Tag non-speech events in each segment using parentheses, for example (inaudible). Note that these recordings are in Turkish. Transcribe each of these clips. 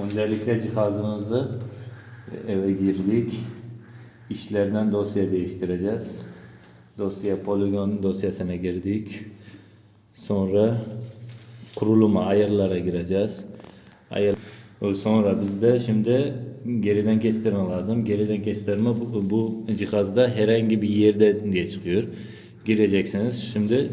Öncelikle cihazımızı eve girdik. İşlerden dosya değiştireceğiz. Dosya poligon dosyasına girdik. Sonra kuruluma ayarlara gireceğiz. Ayar sonra bizde şimdi geriden kestirme lazım. Geriden kestirme bu, bu cihazda herhangi bir yerde diye çıkıyor. Gireceksiniz. Şimdi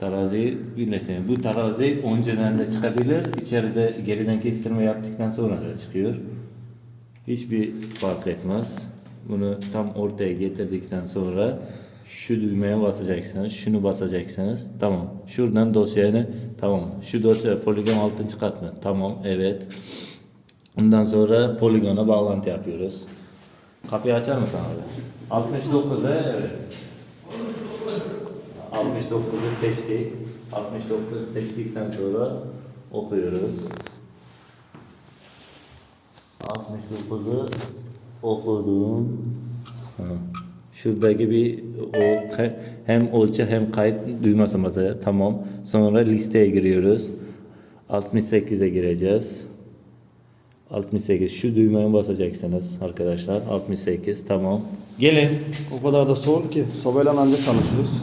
taraziyi bilirsiniz. Bu tarazi önceden de çıkabilir. İçeride geriden kestirme yaptıktan sonra da çıkıyor. Hiçbir fark etmez. Bunu tam ortaya getirdikten sonra şu düğmeye basacaksınız. Şunu basacaksınız. Tamam. Şuradan dosyanı tamam. Şu dosya poligon altın çıkartma. Tamam. Evet. Ondan sonra poligona bağlantı yapıyoruz. Kapıyı açar mısın abi? 69'da evet. 69'u seçtik. 69 seçtikten sonra okuyoruz. 69'u okudum. Ha. Şuradaki bir o hem ölçü hem kayıt düğmesi basacağız. Tamam. Sonra listeye giriyoruz. 68'e gireceğiz. 68 şu düğmeye basacaksınız arkadaşlar. 68 tamam. Gelin. O kadar da zor ki sobayla ancak çalışırız.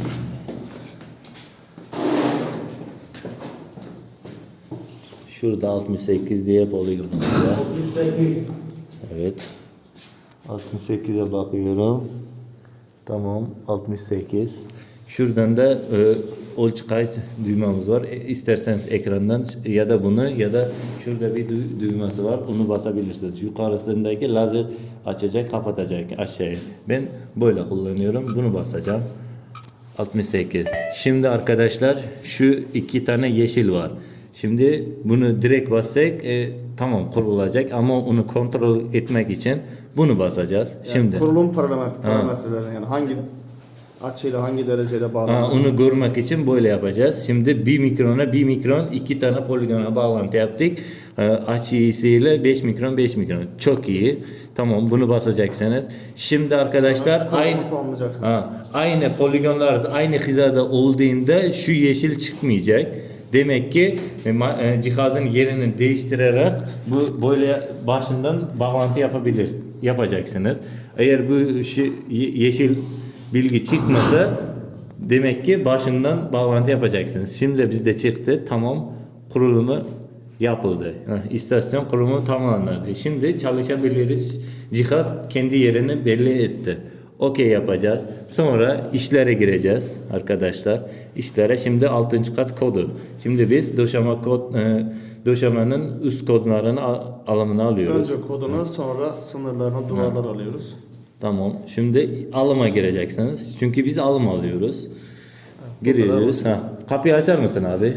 Şurada 68 diye var. 68. Evet. 68'e bakıyorum. Tamam 68. Şuradan da e, ölçü kayıt düğmemiz var. E, isterseniz ekrandan ya da bunu ya da şurada bir dü- düğmesi var. Onu basabilirsiniz. Yukarısındaki lazer açacak, kapatacak aşağıya. Ben böyle kullanıyorum. Bunu basacağım. 68. Şimdi arkadaşlar şu iki tane yeşil var. Şimdi bunu direkt bassak e, tamam kurulacak ama onu kontrol etmek için bunu basacağız. Yani Şimdi kurulum parametre, parametreleri yani hangi açıyla hangi dereceyle bağlı. onu görmek için böyle yapacağız. Şimdi bir mikrona bir mikron iki tane poligona bağlantı yaptık. Açısıyla 5 mikron 5 mikron. Çok iyi. Tamam bunu basacaksınız. Şimdi arkadaşlar Kurulumu aynı. Ha, aynı poligonlar aynı hizada olduğunda şu yeşil çıkmayacak. Demek ki e, e, cihazın yerini değiştirerek bu böyle başından bağlantı yapabilir yapacaksınız. Eğer bu ye- yeşil bilgi çıkmasa demek ki başından bağlantı yapacaksınız. Şimdi bizde çıktı. Tamam kurulumu yapıldı. Heh, İstasyon kurumu tamamlandı. Şimdi çalışabiliriz. Cihaz kendi yerini belli etti. Okey yapacağız. Sonra işlere gireceğiz arkadaşlar. İşlere şimdi 6. kat kodu. Şimdi biz döşeme kod e, döşemenin üst kodlarını al- alımını alıyoruz. Önce kodunu sonra sınırlarını duvarlar alıyoruz. Tamam. Şimdi alıma gireceksiniz. Çünkü biz alım alıyoruz. Giriyoruz. Ha. Kapıyı açar mısın abi?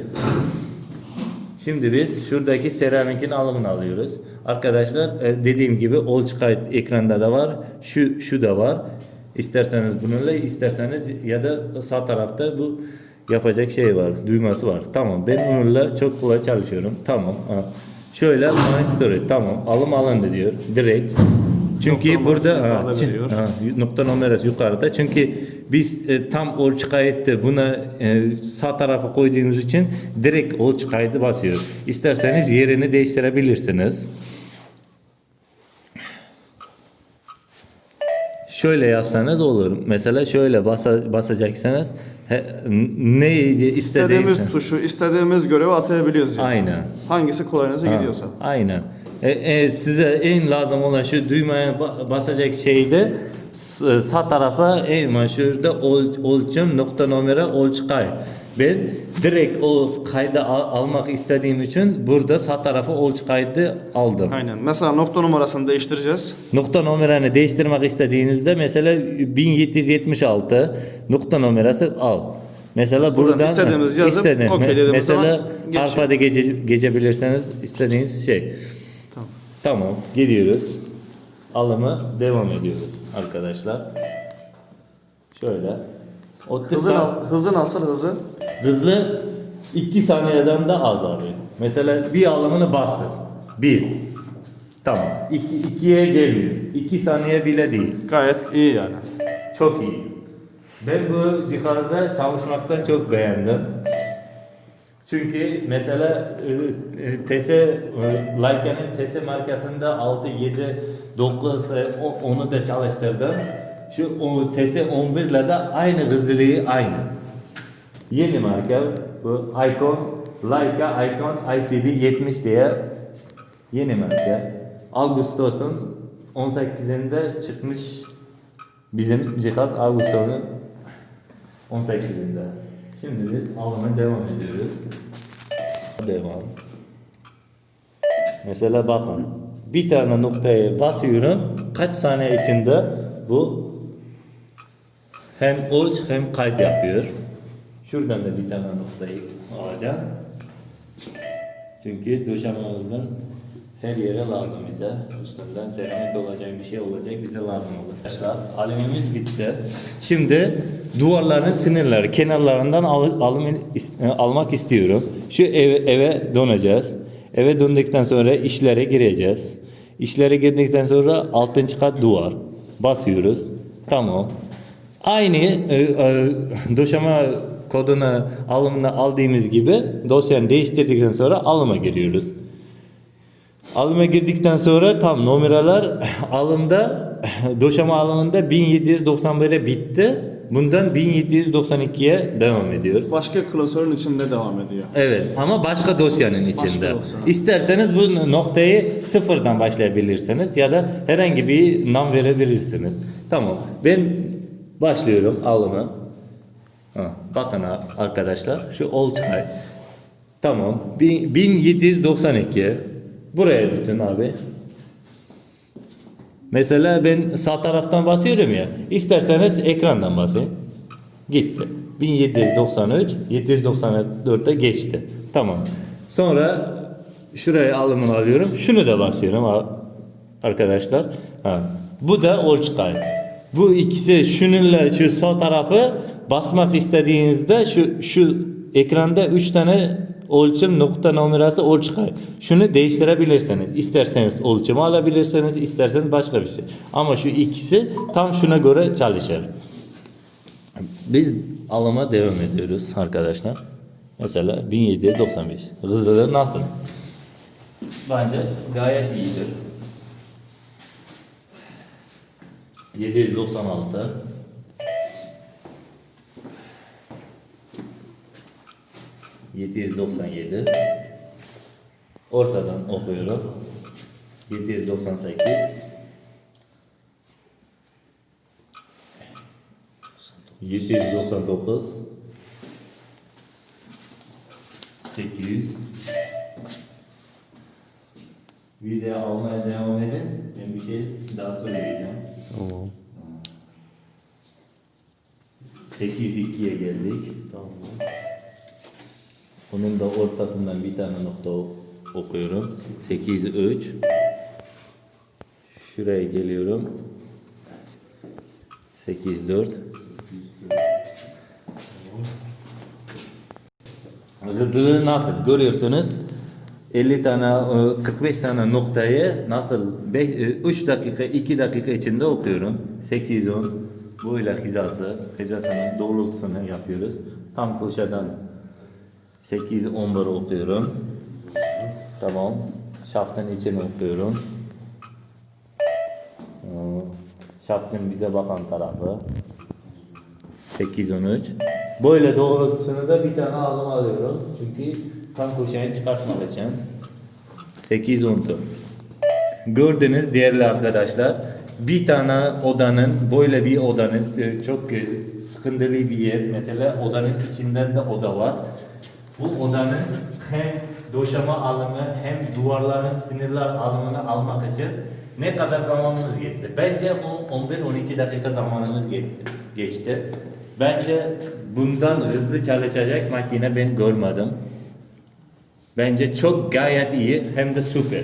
Şimdi biz şuradaki seramikin alımını alıyoruz. Arkadaşlar e, dediğim gibi olç kayıt ekranda da var. Şu şu da var. İsterseniz bununla isterseniz ya da sağ tarafta bu yapacak şey var. Düğmesi var. Tamam. Ben bununla çok kolay çalışıyorum. Tamam. Şöyle mind storage. Tamam. Alım alındı diyor. Direkt. Çünkü Nokta burada ha, yukarıda çi- veriyor. ha, nokta numarası yukarıda. Çünkü biz e, tam ölçü kayıtta buna e, sağ tarafa koyduğumuz için direkt ölçü kaydı basıyor. İsterseniz yerini değiştirebilirsiniz. Şöyle yapsanız olur. Mesela şöyle basa. He, ne istediğiniz. İstediğimiz tuşu istediğimiz görevi atayabiliyoruz yani. Aynen. Hangisi kolayınıza Ha, gidiyorsa. Aynen. E, e, size en lazım olan şu düğmeye ba- basacak şeyde sağ tarafa en meşhurda ol, ölçüm nokta numara ölçü kayıt. Ben direkt o kaydı al- almak istediğim için burada sağ tarafa ölçü kaydı aldım. Aynen. Mesela nokta numarasını değiştireceğiz. Nokta numaranı değiştirmek istediğinizde mesela 1776 nokta numarası al. Mesela Buradan buradan istediğimiz yazıp okey me- dediğimiz mesela geçiyor. harfada gece, geçebilirseniz istediğiniz şey. Tamam. Gidiyoruz. Alımı devam ediyoruz arkadaşlar. Şöyle. O Hızı, kısa, nas- hızı nasıl hızı? hızlı 2 saniyeden de az abi. Mesela bir alımını bastır. 1. Tamam. 2 ikiye gelmiyor. 2 saniye bile değil. Gayet iyi yani. Çok iyi. Ben bu cihazda çalışmaktan çok beğendim. Çünkü mesela e, e, TS e, Leica'nın TS markasında 6, 7, 9 e, o- onu da çalıştırdım. Şu TS 11 ile de aynı hızlılığı aynı. Yeni marka bu Icon Leica Icon ICB 70 diye yeni marka. Ağustos'un 18'inde çıkmış bizim cihaz Ağustos'un 18'inde. Şimdi biz almaya devam ediyoruz. Devam. Mesela bakın bir tane noktaya basıyorum kaç saniye içinde bu hem uç hem kayıt yapıyor. Şuradan da bir tane noktayı alacağım. Çünkü döşememizden her yere lazım bize. Üstünden seramik olacak, bir şey olacak bize lazım olur. Arkadaşlar alüminyumumuz bitti. Şimdi duvarların sinirleri kenarlarından al, is- e, almak istiyorum. Şu eve, eve döneceğiz. Eve döndükten sonra işlere gireceğiz. İşlere girdikten sonra 6. kat duvar. Basıyoruz. Tamam. Aynı e, e, döşeme kodunu alımını aldığımız gibi dosyanı değiştirdikten sonra alıma giriyoruz. Alıma girdikten sonra tam numaralar (laughs) alımda (laughs) döşeme alımında 1791'e bitti. Bundan 1792'ye devam ediyor. Başka klasörün içinde devam ediyor. Evet ama başka dosyanın içinde. dosyanın. İsterseniz bu noktayı sıfırdan başlayabilirsiniz ya da herhangi bir nam verebilirsiniz. Tamam. Ben başlıyorum alımı. Ha, bakın arkadaşlar şu Olçay. Tamam. Bin- 1792. Buraya tutun abi. Mesela ben sağ taraftan basıyorum ya. İsterseniz ekrandan basın. Gitti. 1793, 794'te geçti. Tamam. Sonra şuraya alımını alıyorum. Şunu da basıyorum arkadaşlar. Ha. Bu da Olçkay. Bu ikisi şununla şu sağ tarafı basmak istediğinizde şu şu ekranda 3 tane ölçüm nokta numarası Olçkay. Şunu değiştirebilirsiniz. İsterseniz ölçümü alabilirsiniz, isterseniz başka bir şey. Ama şu ikisi tam şuna göre çalışır. Biz alıma devam ediyoruz arkadaşlar. Mesela 1795. Hızlıdır nasıl? Bence gayet iyidir. 796 797 Ortadan okuyorum. 798 799 800 Video almaya devam edin. Ben bir şey daha söyleyeceğim. Tamam. 802'ye geldik. Tamam. Bunun da ortasından bir tane nokta okuyorum. 803. Şuraya geliyorum. 804. Hızlılığı nasıl? Görüyorsunuz. 50 tane, e, 45 tane noktayı nasıl 3 dakika, 2 dakika içinde okuyorum. 810 böyle hizası, hizasının doğrultusunu yapıyoruz. Tam köşeden 811 okuyorum. Tamam. Şaftın içini okuyorum. Ee, Şaftın bize bakan tarafı. 813. Böyle doğrultusunu da bir tane alım alıyorum. Çünkü tam köşeyi çıkartmak için. 810. Gördünüz değerli arkadaşlar. Bir tane odanın, böyle bir odanın e, çok e, sıkıntılı bir yer. Mesela odanın içinden de oda var. Bu odanın hem döşeme alımı hem duvarların sinirler alımını almak için ne kadar zamanımız geçti? Bence o 11-12 dakika zamanımız geçti. geçti. Bence bundan hızlı çalışacak makine ben görmedim. Bence çok gayet iyi hem de süper.